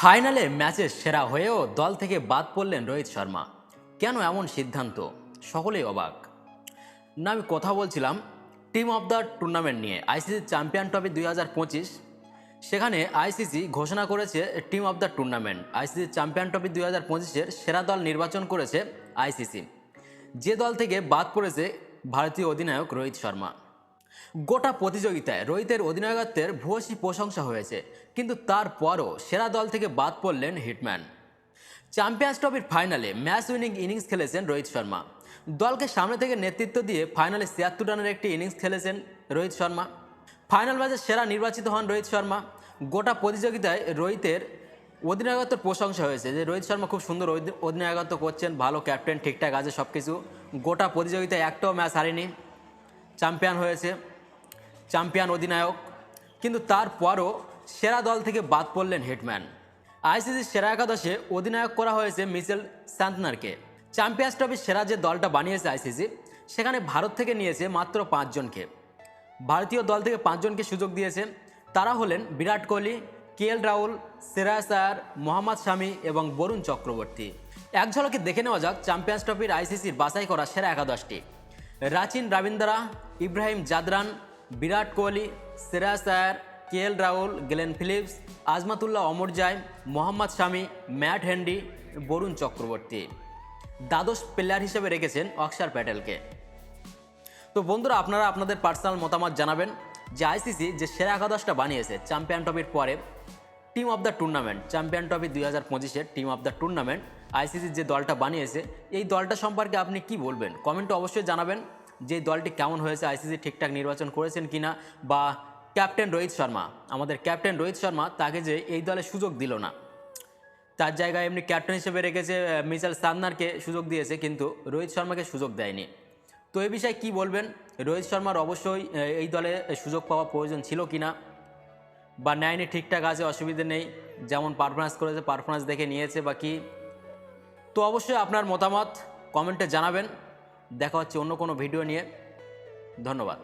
ফাইনালে ম্যাচে সেরা হয়েও দল থেকে বাদ পড়লেন রোহিত শর্মা। কেন এমন সিদ্ধান্ত? সকলেই অবাক। না, আমি কথা বলছিলাম টিম অফ দ্য টুর্নামেন্ট নিয়ে, আইসিসি চ্যাম্পিয়ন ট্রফি দুই হাজার পঁচিশ। সেখানে আইসিসি ঘোষণা করেছে team of the tournament. ICC champion trophy দুই হাজার পঁচিশের সেরা দল নির্বাচন করেছে আইসিসি। যে দল থেকে বাদ পড়েছে ভারতীয় অধিনায়ক রোহিত শর্মা। গোটা প্রতিযোগিতায় রোহিতের অধিনায়কত্বের ভূয়সী প্রশংসা হয়েছে, কিন্তু তারপরও সেরা দল থেকে বাদ পড়লেন হিটম্যান। চ্যাম্পিয়ন্স ট্রফির ফাইনালে ম্যাচ উইনিং ইনিংস খেলেছেন রোহিত শর্মা। দলকে সামনে থেকে নেতৃত্ব দিয়ে ফাইনালে ছিয়াত্তর রানের একটি ইনিংস খেলেছেন রোহিত শর্মা। ফাইনাল ম্যাচে সেরা নির্বাচিত হন রোহিত শর্মা। গোটা প্রতিযোগিতায় রোহিতের অধিনায়কত্বের প্রশংসা হয়েছে যে রোহিত শর্মা খুব সুন্দর অধিনায়কত্ব করছেন, ভালো ক্যাপ্টেন, ঠিকঠাক আছে সব কিছু গোটা প্রতিযোগিতায় একটাও ম্যাচ হারেনি। চ্যাম্পিয়ন হয়েছে। চ্যাম্পিয়ন অধিনায়ক। কিন্তু তারপরও সেরা দল থেকে বাদ পড়লেন হিটম্যান আইসিসির সেরা একাদশে অধিনায়ক করা হয়েছে মিচেল স্যান্তনারকে চ্যাম্পিয়ন্স ট্রফির সেরা যে দলটা বানিয়েছে আইসিসি, সেখানে ভারত থেকে নিয়েছে মাত্র পাঁচজনকে ভারতীয় দল থেকে পাঁচজনকে সুযোগ দিয়েছে। তারা হলেন বিরাট কোহলি, কে এল রাহুল শ্রেয়াস আয়ার মোহাম্মদ শামি এবং বরুণ চক্রবর্তী। এক ঝলকে দেখে নেওয়া যাক চ্যাম্পিয়ন্স ট্রফির আইসিসির বাছাই করা সেরা একাদশটি। Rachin Ravindra, Ibrahim Zadran Virat Kohli Shreyas Iyer K L Rahul, Glenn Phillips, Azmatullah Omarzai Mohammad Shami, Matt Henry Varun Chakravarthy. দ্বাদশ প্লেয়ার হিসেবে রেখেছেন অক্ষর প্যাটেলকে। তো বন্ধুরা, আপনারা আপনাদের পার্সোনাল মতামত জানাবেন যে আইসিসি যে সেরা একাদশটা বানিয়েছে চ্যাম্পিয়ন ট্রফির পরে team of the tournament champion trophy দুই হাজার পঁচিশের টিম অফ দ্য টুর্নামেন্ট আইসিসির যে দলটা বানিয়েছে, এই দলটা সম্পর্কে আপনি কি বলবেন? কমেন্টে অবশ্যই জানাবেন। যে দলটি কেমন হয়েছে আইসিসি ঠিকঠাক নির্বাচন করেছেন কিনা বা ক্যাপ্টেন রোহিত শর্মা, আমাদের ক্যাপ্টেন রোহিত শর্মা তাকে যে এই দলে সুযোগ দিল না, তার জায়গায় এমনি ক্যাপ্টেন হিসেবে রেখেছে মিচেল সান্নারকে সুযোগ দিয়েছে, কিন্তু রোহিত শর্মাকে সুযোগ দেয়নি। তো এই বিষয়ে কি বলবেন? রোহিত শর্মার অবশ্যই এই দলে সুযোগ পাওয়া প্রয়োজন ছিল কি না বা নেয়নি ঠিকঠাক আছে, অসুবিধে নেই, যেমন পারফরমেন্স করেছে পারফরমেন্স দেখে নিয়েছে বা কি? তো অবশ্যই আপনার মতামত কমেন্টে জানাবেন। দেখা হচ্ছে অন্য কোনো ভিডিও নিয়ে। ধন্যবাদ।